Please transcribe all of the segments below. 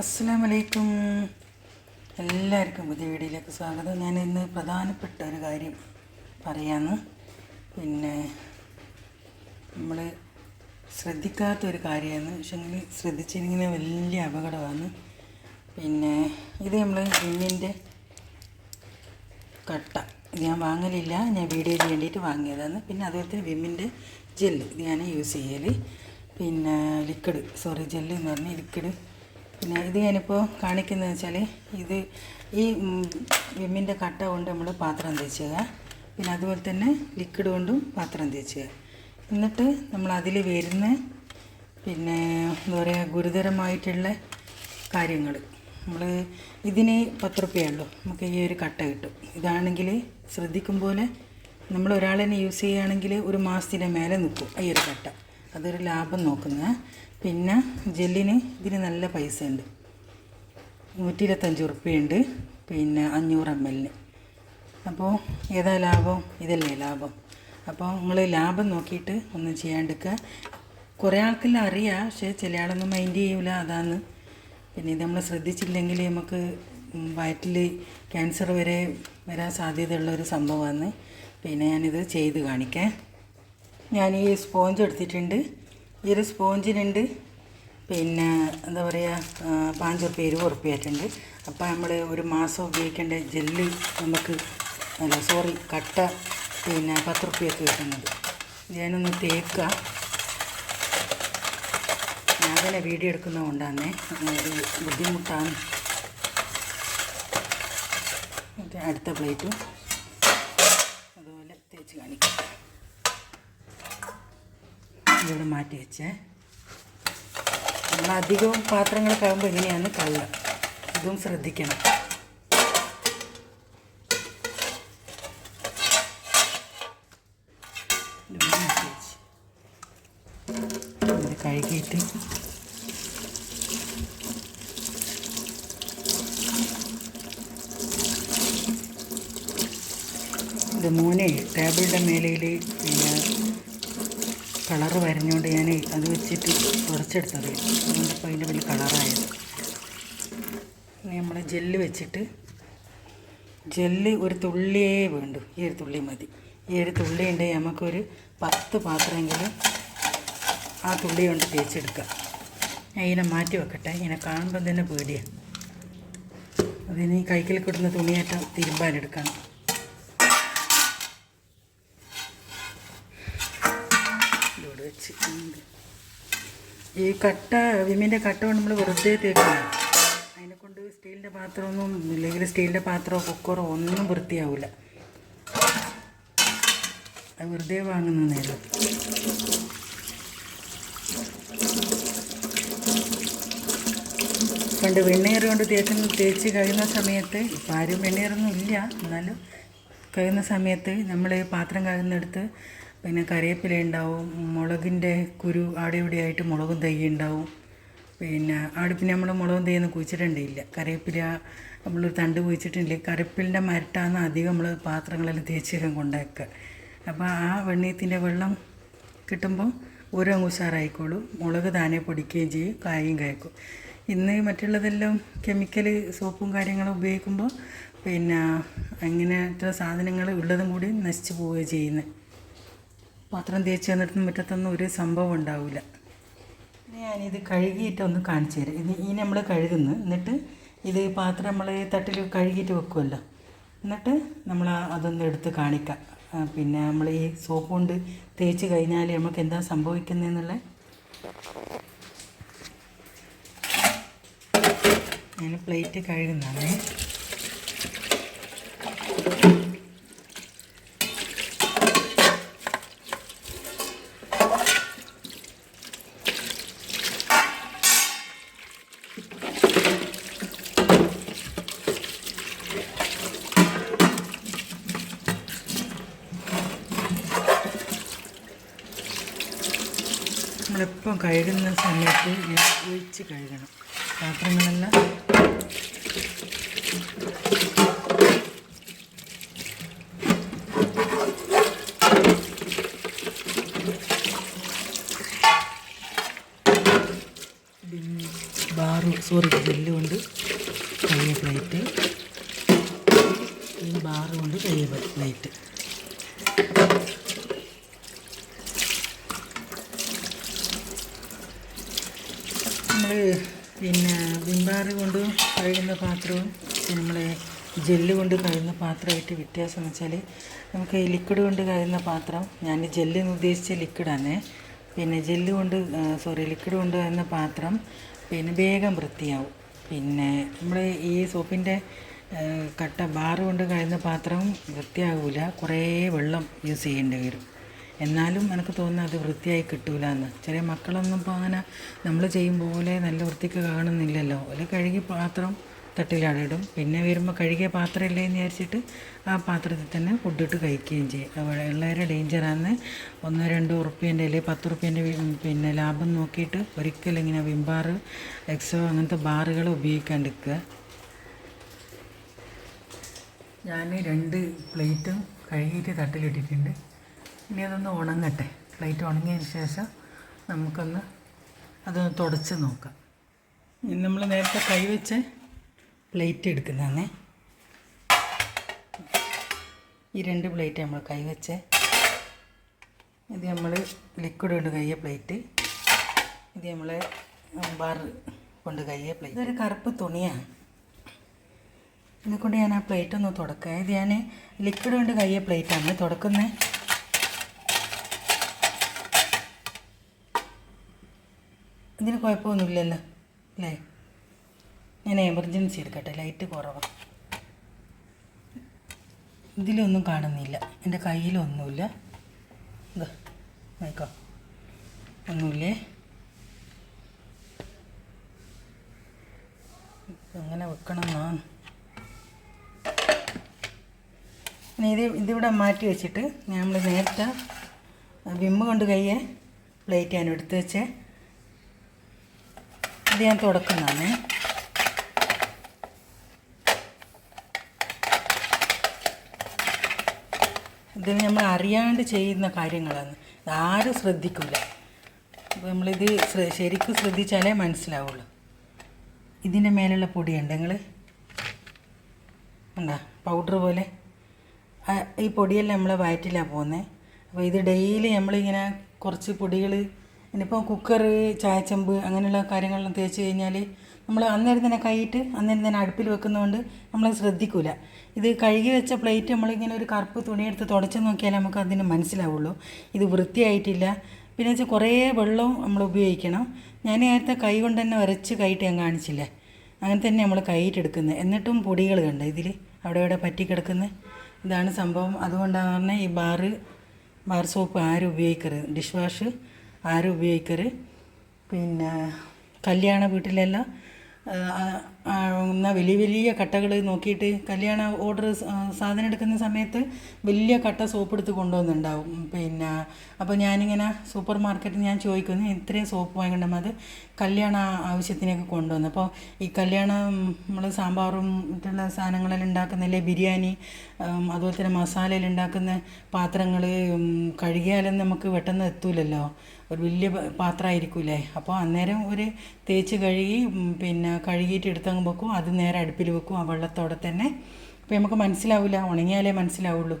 അസ്സലാമലൈക്കും. എല്ലാവർക്കും പുതിയ വീഡിയോയിലേക്ക് സ്വാഗതം. ഞാൻ ഇന്ന് പ്രധാനപ്പെട്ട ഒരു കാര്യം പറയാമെന്ന് പിന്നെ നമ്മൾ ശ്രദ്ധിക്കാത്ത ഒരു കാര്യമാണ്. പക്ഷെങ്കിൽ ശ്രദ്ധിച്ചിരിക്കുന്ന വലിയ അപകടമാണ്. പിന്നെ ഇത് നമ്മൾ ജിമ്മിന്റെ കട്ട. ഇത് ഞാൻ വാങ്ങലില്ല. ഞാൻ വീഡിയോയ്ക്ക് വേണ്ടിയിട്ട് വാങ്ങിയതാണ്. പിന്നെ അതുപോലെ തന്നെ വിമ്മിന്റെ ജെല്ല് ഇത് ഞാൻ യൂസ് ചെയ്യൽ പിന്നെ ലിക്വിഡ് സോറി ജെല്ല് എന്ന് പറഞ്ഞാൽ ലിക്വിഡ് പിന്നെ ഇത് ഞാനിപ്പോൾ കാണിക്കുന്നത് വെച്ചാൽ ഇത് ഈ വിമ്മിന്റെ കട്ട കൊണ്ട് നമ്മൾ പാത്രം തേച്ചുക. പിന്നെ അതുപോലെ തന്നെ ലിക്വിഡ് കൊണ്ടും പാത്രം തേച്ചുക. എന്നിട്ട് നമ്മൾ അതിൽ വരുന്ന പിന്നെ എന്താ പറയുക ഗുരുതരമായിട്ടുള്ള കാര്യങ്ങൾ നമ്മൾ ഇതിന് പത്ത് റുപ്യയുള്ളൂ നമുക്ക് ഈ ഒരു കട്ട കിട്ടും. ഇതാണെങ്കിൽ ശ്രദ്ധിക്കും പോലെ നമ്മൾ ഒരാളെന്നെ യൂസ് ചെയ്യുകയാണെങ്കിൽ ഒരു മാസത്തിന് മേലെ നിൽക്കും ഈ ഒരു കട്ട. അതൊരു ലാഭം നോക്കുന്ന. പിന്നെ ജെല്ലിന് ഇതിന് നല്ല പൈസ ഉണ്ട് നൂറ്റി ഇരുപത്തഞ്ച് ഉറുപ്പ്യുണ്ട് പിന്നെ അഞ്ഞൂറ് എം എല്ലിന്. അപ്പോൾ ഏതാ ലാഭം? ഇതല്ലേ ലാഭം. അപ്പോൾ നിങ്ങൾ ലാഭം നോക്കിയിട്ട് ഒന്നും ചെയ്യാണ്ടിരിക്കുക കുറേ ആൾക്കെല്ലാം അറിയാം പക്ഷേ ചില ആളൊന്നും മൈൻഡ് ചെയ്യൂല. അതാണ്. പിന്നെ ഇത് നമ്മൾ ശ്രദ്ധിച്ചില്ലെങ്കിൽ നമുക്ക് വയറ്റിൽ ക്യാൻസർ വരെ വരാൻ സാധ്യതയുള്ള ഒരു സംഭവമാണ്. പിന്നെ ഞാനിത് ചെയ്ത് കാണിക്കാം. ഞാൻ ഈ സ്പോഞ്ച് എടുത്തിട്ടുണ്ട്. ഈ ഒരു സ്പോഞ്ചിനുണ്ട് പിന്നെ എന്താ പറയുക പാഞ്ച് ഉറുപ്പ്യ ഇരുപത് ഉറുപ്പ്യ ആയിട്ടുണ്ട് അപ്പോൾ നമ്മൾ ഒരു മാസം ഉപയോഗിക്കേണ്ട ജെല്ല് നമുക്ക് അല്ല സോറി കട്ട പിന്നെ പത്ത് ഉറുപ്പ്യൊക്കെ കിട്ടുന്നത് ഞാനൊന്ന് തേക്കുക ഞാൻ തന്നെ വീഡിയോ എടുക്കുന്ന കൊണ്ടാന്നെ ബുദ്ധിമുട്ടാണ്. അടുത്ത പ്ലേറ്റും അതുപോലെ തേച്ച് കാണിക്കാം ഇവിടെ മാറ്റി വെച്ചേ. നമ്മൾ അധികവും പാത്രങ്ങളൊക്കെ ആകുമ്പോൾ ഇങ്ങനെയാണ് കള്ള്. ഇതും ശ്രദ്ധിക്കണം ഇവിടെ മാറ്റി വെച്ച്. ഇത് കഴുകിയിട്ട് ഇത് മോനെ ടേബിളിന്റെ മേലയിൽ പിന്നെ കളറ് വരഞ്ഞുകൊണ്ട് ഞാൻ അത് വെച്ചിട്ട് തുടച്ചെടുത്തത് അതുകൊണ്ടിപ്പോൾ അതിന്റെ വലിയ കളറായത്. ഇനി നമ്മൾ ജെല്ല് വെച്ചിട്ട് ജെല്ല് ഒരു തുള്ളിയേ വേണ്ടു. ഈ ഒരു തുള്ളി മതി. ഈ ഒരു തുള്ളി ഉണ്ടെങ്കിൽ നമുക്കൊരു പത്ത് പാത്രമെങ്കിലും ആ തുള്ളി കൊണ്ട് തേച്ചെടുക്കാം. ഞാൻ ഇതിനെ മാറ്റി വെക്കട്ടെ. ഇങ്ങനെ കാണുമ്പം തന്നെ പേടിയാണ് അതിന് കൈക്കിൽ കിട്ടുന്ന തുണിയേറ്റം തിരുമ്പാനെടുക്കണം വെച്ച് ഈ കട്ട വിമ്മിന്റെ കട്ട നമ്മൾ വെറുതെ തേക്കില്ല അതിനെ കൊണ്ട് സ്റ്റീലിന്റെ പാത്രമൊന്നും ഇല്ലെങ്കിൽ സ്റ്റീലിന്റെ പാത്രമോ കുക്കറോ ഒന്നും വൃത്തിയാവില്ല അത് വെറുതെ വാങ്ങുന്ന നേരം. പണ്ട് വെണ്ണീർ കൊണ്ട് തേക്കുന്ന തേച്ച് കഴിയുന്ന സമയത്ത് ഇപ്പം ആരും വെണ്ണീറൊന്നും ഇല്ല. എന്നാലും കഴിയുന്ന സമയത്ത് നമ്മൾ പാത്രം കഴുകുന്നിടത്ത് പിന്നെ കറിവേപ്പില ഉണ്ടാവും മുളകിന്റെ കുരു അവിടെ ഇവിടെ ആയിട്ട് മുളകും തൈ ഉണ്ടാവും. പിന്നെ അവിടെ പിന്നെ നമ്മൾ മുളകും തൈയൊന്നും കുഴിച്ചിട്ടുണ്ടില്ല കറിവേപ്പില നമ്മളൊരു തണ്ട് കുഴിച്ചിട്ടില്ല കറിവേപ്പിലിന്റെ മരട്ടാന്ന് അധികം നമ്മൾ പാത്രങ്ങളിൽ തേച്ചിരം കൊണ്ടേക്കുക. അപ്പോൾ ആ വെണ്ണീത്തിന്റെ വെള്ളം കിട്ടുമ്പോൾ ഓരോ ഉഷാറായിക്കോളും മുളക് താനെ പൊടിക്കുകയും ചെയ്യും കായും കായ്ക്കും. ഇന്ന് മറ്റുള്ളതെല്ലാം കെമിക്കൽ സോപ്പും കാര്യങ്ങളും ഉപയോഗിക്കുമ്പോൾ പിന്നെ അങ്ങനത്തെ സാധനങ്ങൾ ഉള്ളതും കൂടി നശിച്ചു പോവുകയും ചെയ്യുന്നത്. പാത്രം തേച്ച് തന്നിട്ടൊന്നും മുറ്റത്തൊന്നും ഒരു സംഭവം ഉണ്ടാവില്ല ഞാനിത് കഴുകിയിട്ട് ഒന്ന് കാണിച്ചു തരാം. ഇനി ഈ നമ്മൾ കഴുകുന്നു. എന്നിട്ട് ഇത് പാത്രം നമ്മൾ തട്ടിൽ കഴുകിയിട്ട് വെക്കുമല്ലോ എന്നിട്ട് നമ്മൾ അതൊന്ന് എടുത്ത് കാണിക്കാം. പിന്നെ നമ്മൾ ഈ സോപ്പ് കൊണ്ട് തേച്ച് കഴിഞ്ഞാൽ നമുക്ക് എന്താ സംഭവിക്കുന്നതെന്നുള്ള ഞാൻ പ്ലേറ്റ് കഴുകുന്നതാണേ. കഴുകുന്ന സമയത്ത് ഒഴിച്ച് കഴുകണം. പാത്രങ്ങളെല്ലാം ബാറു സോറി ജെല്ല് കൊണ്ട് കയ്യ പ്ലേറ്റ് ഈ ബാറ് കൊണ്ട് കയ്യ പ്ലേറ്റ് നമ്മൾ പിന്നെ വിംബാറ് കൊണ്ട് കഴുകുന്ന പാത്രവും നമ്മളെ ജെല്ല് കൊണ്ട് കഴുകുന്ന പാത്രമായിട്ട് വ്യത്യാസം എന്ന് വെച്ചാൽ നമുക്ക് ഈ ലിക്വിഡ് കൊണ്ട് കഴുകുന്ന പാത്രം ഞാൻ ജെല്ല് എന്ന് ഉദ്ദേശിച്ച ലിക്വിഡാണ് പിന്നെ ജെല്ല് കൊണ്ട് സോറി ലിക്വിഡ് കൊണ്ട് കഴുകുന്ന പാത്രം പിന്നെ വേഗം വൃത്തിയാവും. പിന്നെ നമ്മൾ ഈ സോപ്പിന്റെ കട്ട ബാറ് കൊണ്ട് കഴുകുന്ന പാത്രം വൃത്തിയാകില്ല കുറേ വെള്ളം യൂസ് ചെയ്യേണ്ടി വരും. എന്നാലും എനിക്ക് തോന്നുന്നു അത് വൃത്തിയായി കിട്ടൂല എന്ന് ചെറിയ മക്കളൊന്നും ഇപ്പോൾ അങ്ങനെ നമ്മൾ ചെയ്യും പോലെ നല്ല വൃത്തിക്ക് കാണുന്നില്ലല്ലോ. ഒരു കഴുകി പാത്രം തട്ടിലടിടും പിന്നെ വരുമ്പോൾ കഴുകിയ പാത്രമില്ലേ എന്ന് വിചാരിച്ചിട്ട് ആ പാത്രത്തിൽ തന്നെ ഫുഡിട്ട് കഴിക്കുകയും ചെയ്യും. അപ്പോൾ വളരെ ഡേഞ്ചറാന്ന് ഒന്നോ രണ്ടോ ഉറുപ്പ്യന്റെ അല്ലെങ്കിൽ പത്ത് ഉറുപ്പ്യന്റെ പിന്നെ ലാഭം നോക്കിയിട്ട് ഒരിക്കലും ഇങ്ങനെ വിംബാറ് എക്സോ അങ്ങനത്തെ ബാറുകൾ ഉപയോഗിക്കാണ്ടിരിക്കുക. ഞാൻ രണ്ട് പ്ലേറ്റും കഴുകിയിട്ട് തട്ടിലിട്ടിട്ടുണ്ട്. ഇനി അതൊന്ന് ഉണങ്ങട്ടെ. പ്ലേറ്റ് ഉണങ്ങിയതിന് ശേഷം നമുക്കൊന്ന് അതൊന്ന് തുടച്ച് നോക്കാം. ഇനി നമ്മൾ നേരത്തെ കൈവച്ച് പ്ലേറ്റ് എടുക്കുന്നതാണേ. ഈ രണ്ട് പ്ലേറ്റ് നമ്മൾ കൈവച്ച് ഇത് നമ്മൾ ലിക്വിഡ് കൊണ്ട് കയ്യ പ്ലേറ്റ് ഇത് നമ്മൾ ബാർ കൊണ്ട് കയ്യ പ്ലേറ്റ് ഇതൊരു കറുപ്പ് തുണിയാണ്. ഇതിനെക്കൊണ്ട് ഞാൻ ആ പ്ലേറ്റ് ഒന്ന് തുടക്കുക ഇത് ഞാൻ ലിക്വിഡ് കൊണ്ട് കയ്യ പ്ലേറ്റാണ് തുടക്കുന്നത് ഇതിന് കുഴപ്പമൊന്നുമില്ലല്ലോ അല്ലേ? ഞാൻ എമർജൻസി എടുക്കട്ടെ ലൈറ്റ് കുറവാണ് ഇതിലൊന്നും കാണുന്നില്ല എന്റെ കയ്യിലൊന്നുമില്ല. ഇതാ നോക്കാം. ഒന്നുമില്ലേ? അങ്ങനെ വെക്കണം ഇനി ഇത് ഇതിവിടെ മാറ്റി വെച്ചിട്ട് നമ്മൾ നേരത്തെ വിമ്മ് കൊണ്ട് കയ്യെ പ്ലേറ്റ് ഞാൻ എടുത്ത് വെച്ചേ. ഇത് ഞാൻ തുടക്കുന്നതാണ്. ഇത് നമ്മൾ അറിയാണ്ട് ചെയ്യുന്ന കാര്യങ്ങളാണ്. ആരും ശ്രദ്ധിക്കില്ല അപ്പോൾ നമ്മളിത് ശ്ര- ശരിക്കും ശ്രദ്ധിച്ചാലേ മനസ്സിലാവുള്ളൂ. ഇതിന്റെ മേലുള്ള പൊടിയുണ്ട് നിങ്ങൾ ഉണ്ടാ പൗഡർ പോലെ. ഈ പൊടിയെല്ലാം നമ്മളെ വയറ്റിലാണ് പോകുന്നത് അപ്പോൾ ഇത് ഡെയിലി നമ്മളിങ്ങനെ കുറച്ച് പൊടികൾ ഇനിയിപ്പോൾ കുക്കർ ചായച്ചമ്പ് അങ്ങനെയുള്ള കാര്യങ്ങളെല്ലാം തേച്ച് കഴിഞ്ഞാൽ നമ്മൾ അന്നേരം തന്നെ കൈയിട്ട് അന്നേരം തന്നെ അടുപ്പിൽ വെക്കുന്നതുകൊണ്ട് നമ്മൾ ശ്രദ്ധിക്കില്ല ഇത് കഴുകി വെച്ച പ്ലേറ്റ് നമ്മളിങ്ങനെ ഒരു കറുപ്പ് തുണിയെടുത്ത് തുടച്ച് നോക്കിയാൽ നമുക്ക് അതിന് മനസ്സിലാവുള്ളൂ. ഇത് വൃത്തിയായിട്ടില്ല. പിന്നെ വെച്ചാൽ കുറേ വെള്ളവും നമ്മൾ ഉപയോഗിക്കണം. ഞാൻ നേരത്തെ കൈ കൊണ്ട് തന്നെ വരച്ച് കൈയിട്ട് ഞാൻ കാണിച്ചില്ലേ? അങ്ങനെ തന്നെ നമ്മൾ കൈയിട്ടെടുക്കുന്നത് എന്നിട്ടും പൊടികൾ കണ്ട ഇതിൽ അവിടെ ഇവിടെ പറ്റിക്കിടക്കുന്നത് ഇതാണ് സംഭവം. അതുകൊണ്ടാണ് പറഞ്ഞാൽ ഈ ബാറ് ബാർ സോപ്പ് ആരും ഉപയോഗിക്കരുത്. ഡിഷ് വാഷ് ആരും ഉപയോഗിക്കരുത്. പിന്നെ കല്യാണ വീട്ടിലെല്ലാം വലിയ വലിയ കട്ടകൾ നോക്കിയിട്ട് കല്യാണ ഓർഡർ സാധനം എടുക്കുന്ന സമയത്ത് വലിയ കട്ട സോപ്പ് എടുത്ത് കൊണ്ടുവന്നുണ്ടാവും. പിന്നെ അപ്പോൾ ഞാനിങ്ങനെ സൂപ്പർ മാർക്കറ്റിൽ ഞാൻ ചോദിക്കുന്നു ഇത്രയും സോപ്പ് വാങ്ങിക്കണം അത് കല്യാണ ആവശ്യത്തിനൊക്കെ കൊണ്ടുവന്നു. അപ്പോൾ ഈ കല്യാണം നമ്മൾ സാമ്പാറും മറ്റുള്ള സാധനങ്ങളെല്ലാം ഉണ്ടാക്കുന്നില്ലേ ബിരിയാണി അതുപോലെ തന്നെ മസാലയിൽ ഉണ്ടാക്കുന്ന പാത്രങ്ങൾ കഴുകിയാലും നമുക്ക് പെട്ടെന്ന് എത്തൂലല്ലോ. ഒരു വലിയ പാത്രമായിരിക്കില്ലേ? പാത്രമായിരിക്കൂലേ അപ്പോൾ അന്നേരം ഒരു തേച്ച് കഴുകി പിന്നെ കഴുകിയിട്ട് എടുത്തങ്ങ് വെക്കും. അത് നേരെ അടുപ്പിൽ വെക്കും ആ വെള്ളത്തോടെ തന്നെ. അപ്പോൾ നമുക്ക് മനസ്സിലാവില്ല ഉണങ്ങിയാലേ മനസ്സിലാവുള്ളൂ.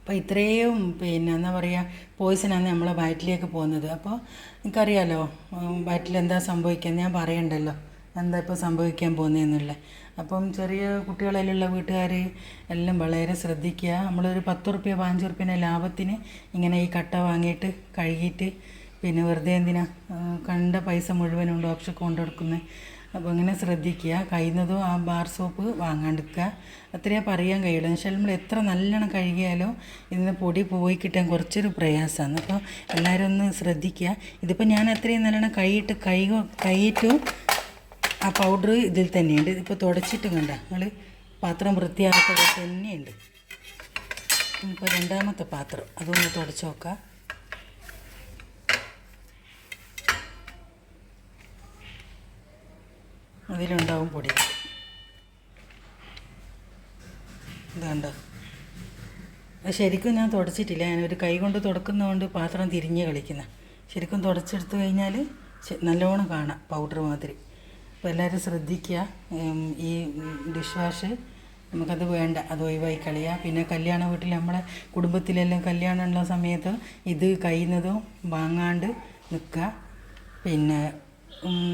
അപ്പോൾ ഇത്രയും പിന്നെ എന്താ പറയുക പോയിസനാണ് നമ്മളെ വയറ്റിലേക്ക് പോകുന്നത്. അപ്പോൾ എനിക്കറിയാലോ ഉം, വയറ്റിൽ എന്താ സംഭവിക്കുക ഞാൻ പറയണ്ടല്ലോ. എന്താ ഇപ്പോൾ സംഭവിക്കാൻ പോകുന്നതെന്നുള്ള അപ്പം ചെറിയ കുട്ടികളിലുള്ള വീട്ടുകാർ എല്ലാം വളരെ ശ്രദ്ധിക്കുക. നമ്മളൊരു പത്ത് റുപ്യ പതിനഞ്ച് റുപ്യന്റെ ലാഭത്തിന് ഇങ്ങനെ ഈ കട്ട വാങ്ങിയിട്ട് കഴുകിയിട്ട് പിന്നെ വെറുതെ എന്തിനാ കണ്ട പൈസ മുഴുവനും ഡോക്ടർക്ക് കൊണ്ടു കൊടുക്കുന്നത് അപ്പോൾ ഇങ്ങനെ ശ്രദ്ധിക്കുക. കഴിയുന്നതും ആ ബാർ സോപ്പ് വാങ്ങാണ്ടിരിക്കുക. അത്രയേ പറയാൻ കഴിയുള്ളൂ. വെച്ചാൽ നമ്മൾ എത്ര നല്ലോണം കഴുകിയാലോ ഇതിന് പൊടി പോയി കിട്ടാൻ കുറച്ചൊരു പ്രയാസമാണ്. അപ്പോൾ എല്ലാവരും ഒന്ന് ശ്രദ്ധിക്കുക. ഇതിപ്പോൾ ഞാൻ അത്രയും നല്ലോണം കൈയിട്ട് കൈ കൈയിട്ടു ആ പൗഡർ ഇതിൽ തന്നെയുണ്ട്. ഇപ്പോൾ തുടച്ചിട്ട് കണ്ട നിങ്ങൾ പാത്രം വൃത്തിയാക്കാതെ തന്നെയുണ്ട്. ഇപ്പോൾ രണ്ടാമത്തെ പാത്രം അതൊന്ന് തുടച്ച് നോക്കാം. അതിലുണ്ടാവും പൊടി. ഇതാണ്ട. ശരിക്കും ഞാൻ തുടച്ചിട്ടില്ല. ഞാൻ ഒരു കൈ കൊണ്ട് തുടക്കുന്നതുകൊണ്ട് പാത്രം തിരിഞ്ഞ് കളിക്കുന്ന. ശരിക്കും തുടച്ചെടുത്തു കഴിഞ്ഞാൽ നല്ലോണം കാണാം പൗഡർ മാതിരി. അപ്പോൾ എല്ലാവരും ശ്രദ്ധിക്കുക. ഈ ഡിഷ് വാഷ് നമുക്കത് വേണ്ട. അത് ഒഴിവായി കളയുക. പിന്നെ കല്യാണ വീട്ടിൽ നമ്മളെ കുടുംബത്തിലെല്ലാം കല്യാണമുള്ള സമയത്ത് ഇത് കഴിയുന്നതും വാങ്ങാണ്ട് നിൽക്കുക. പിന്നെ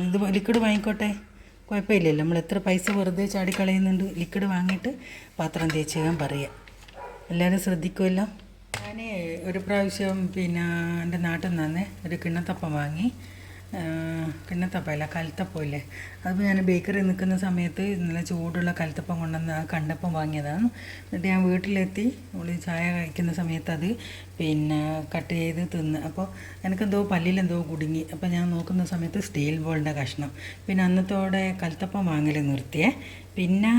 ഇത് ലിക്വിഡ് വാങ്ങിക്കോട്ടെ? കുഴപ്പമില്ലല്ലോ. നമ്മൾ എത്ര പൈസ വെറുതെ ചാടിക്കളയുന്നുണ്ട്. ലിക്വിഡ് വാങ്ങിയിട്ട് പാത്രം തേച്ചാൻ പറയുക. എല്ലാവരും ശ്രദ്ധിക്കുമല്ലോ? ഞാൻ ഒരു പ്രാവശ്യം പിന്നെ എന്റെ നാട്ടിൽ നിന്ന് ഒരു കിണ്ണത്തപ്പം വാങ്ങി. ആ, തപ്പയില്ല ഇല്ലേ? അതിപ്പോൾ ഞാൻ ബേക്കറി നിൽക്കുന്ന സമയത്ത് ഇന്നലെ ചൂടുള്ള കൊണ്ടുവന്ന് ആ കണ്ടപ്പം വാങ്ങിയതാണ്. എന്നിട്ട് ഞാൻ വീട്ടിലെത്തി ഉള്ളി ചായ കഴിക്കുന്ന സമയത്ത് അത് പിന്നെ കട്ട് ചെയ്ത് തിന്ന്. അപ്പോൾ എനിക്കെന്തോ പല്ലിലെന്തോ കുടുങ്ങി. അപ്പോൾ ഞാൻ നോക്കുന്ന സമയത്ത് സ്റ്റീൽ ബോളിന്റെ കഷ്ണം. പിന്നെ അന്നത്തോടെ കലത്തപ്പം വാങ്ങൽ നിർത്തിയേ. പിന്നെ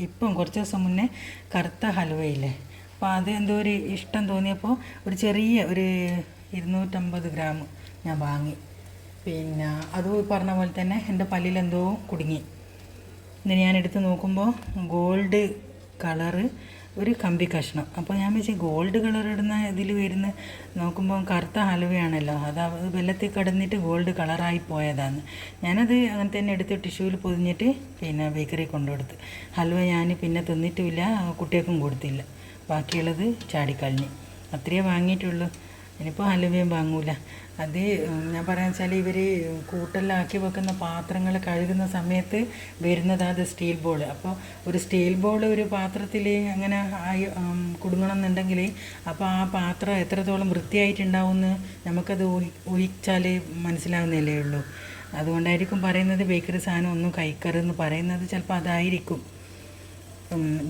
ഇപ്പം കുറച്ച് ദിവസം മുന്നേ കറുത്ത ഹലുവയില്ലേ അപ്പോൾ അത് എന്തോ ഒരു ഇഷ്ടം തോന്നിയപ്പോൾ ഒരു ചെറിയ ഒരു ഇരുന്നൂറ്റമ്പത് ഗ്രാം ഞാൻ വാങ്ങി. പിന്നെ അത് പറഞ്ഞ പോലെ തന്നെ എന്റെ പല്ലിൽ എന്തോ കുടുങ്ങി. എന്നിട്ട് ഞാൻ എടുത്ത് നോക്കുമ്പോൾ ഗോൾഡ് കളറ് ഒരു കമ്പി കഷ്ണം. അപ്പോൾ ഞാൻ വെച്ച് ഗോൾഡ് കളർ ഇടുന്ന ഇതിൽ വരുന്ന നോക്കുമ്പോൾ കറുത്ത ഹലുവയാണല്ലോ. അത് വെള്ളത്തിൽ കിടന്നിട്ട് ഗോൾഡ് കളറായി പോയതാണ് ഞാനത് അങ്ങനെ തന്നെ എടുത്ത് ടിഷ്യൂവിൽ പൊതിഞ്ഞിട്ട് പിന്നെ ബേക്കറി കൊണ്ടുകൊടുത്ത്. ഹലുവ ഞാൻ പിന്നെ തിന്നിട്ടുമില്ല കുട്ടികൾക്കും കൊടുത്തില്ല. ബാക്കിയുള്ളത് ചാടിക്കളഞ്ഞ്. അത്രയേ വാങ്ങിയിട്ടുള്ളൂ. ഇനിയിപ്പോൾ ഹലുവയും വാങ്ങൂല. അത് ഞാൻ പറയാന്ന് വെച്ചാൽ ഇവർ കൂട്ടലാക്കി വെക്കുന്ന പാത്രങ്ങൾ കഴുകുന്ന സമയത്ത് വരുന്നത് അത് സ്റ്റീൽ ബോൾ അപ്പോൾ ഒരു സ്റ്റീൽ ബോൾ ഒരു പാത്രത്തിൽ അങ്ങനെ ആയി കുടുങ്ങണം എന്നുണ്ടെങ്കിൽ അപ്പോൾ ആ പാത്രം എത്രത്തോളം വൃത്തിയായിട്ടുണ്ടാവുമെന്ന് നമുക്കത് ഊഹി ഊഹിച്ചാൽ മനസ്സിലാവുന്നില്ലേ ഉള്ളൂ. അതുകൊണ്ടായിരിക്കും പറയുന്നത് ബേക്കറി സാധനം ഒന്നും കഴിക്കരുതെന്ന് പറയുന്നത് ചിലപ്പോൾ അതായിരിക്കും.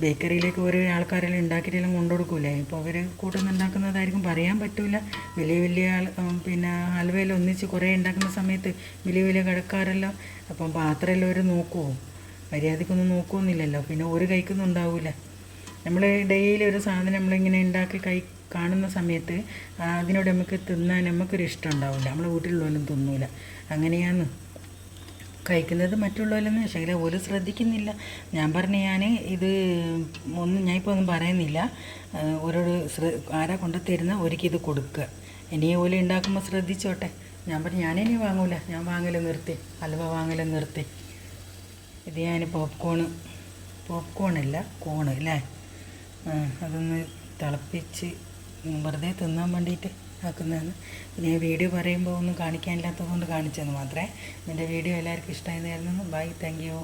ബേക്കറിയിലേക്ക് ഓരോ ആൾക്കാരെല്ലാം ഉണ്ടാക്കിയിട്ടെല്ലാം കൊണ്ടുകൊടുക്കൂലേ? ഇപ്പോൾ അവർ കൂട്ടുന്നുണ്ടാക്കുന്നതായിരിക്കും. പറയാൻ പറ്റില്ല വലിയ വലിയ ആൾ പിന്നെ ഹൽവയെല്ലാം ഒന്നിച്ച് കുറേ ഉണ്ടാക്കുന്ന സമയത്ത് വലിയ വലിയ കടക്കാരെല്ലാം അപ്പം പാത്രമെല്ലാം അവർ നോക്കുമോ മര്യാദക്കൊന്നും നോക്കുമെന്നില്ലല്ലോ പിന്നെ ഒരു കഴിക്കുന്നുണ്ടാവില്ല നമ്മൾ ഡെയിലി ഒരു സാധനം നമ്മളിങ്ങനെ ഉണ്ടാക്കി കൈ കാണുന്ന സമയത്ത് അതിനോട് നമുക്ക് തിന്നാൻ നമുക്കൊരു ഇഷ്ടം ഉണ്ടാവില്ല നമ്മളെ വീട്ടിലുള്ളവരും തിന്നൂല. അങ്ങനെയാണ്. കഴിക്കുന്നത് മറ്റുള്ളവരെന്ന് പക്ഷേ ഒരു ശ്രദ്ധിക്കുന്നില്ല. ഞാൻ പറഞ്ഞു ഞാൻ ഇത് ഒന്നും ഞാൻ ഇപ്പോൾ ഒന്നും പറയുന്നില്ല. ഓരോട് ശ്ര ആരാ കൊണ്ടു തരുന്ന? ഇത് കൊടുക്കുക ഇനി ഓല ഉണ്ടാക്കുമ്പോൾ ശ്രദ്ധിച്ചോട്ടെ. ഞാൻ പറഞ്ഞു ഞാനിനി വാങ്ങൂല. ഞാൻ വാങ്ങൽ നിർത്തി. ഹൽവ വാങ്ങൽ നിർത്തി. ഇത് ഞാൻ പോപ്കോൺ പോപ്കോണല്ല കോണ് അല്ലേ അതൊന്ന് തിളപ്പിച്ച് വെറുതെ തിന്നാൻ വേണ്ടിയിട്ട് ആക്കുന്നതാണ് പിന്നെ വീഡിയോ പറയുമ്പോൾ ഒന്നും കാണിക്കാനില്ലാത്തത് കൊണ്ട് കാണിച്ചെന്ന് മാത്രമേ. എന്റെ വീഡിയോ എല്ലാവർക്കും ഇഷ്ടമായിരുന്നു ബൈ താങ്ക് യു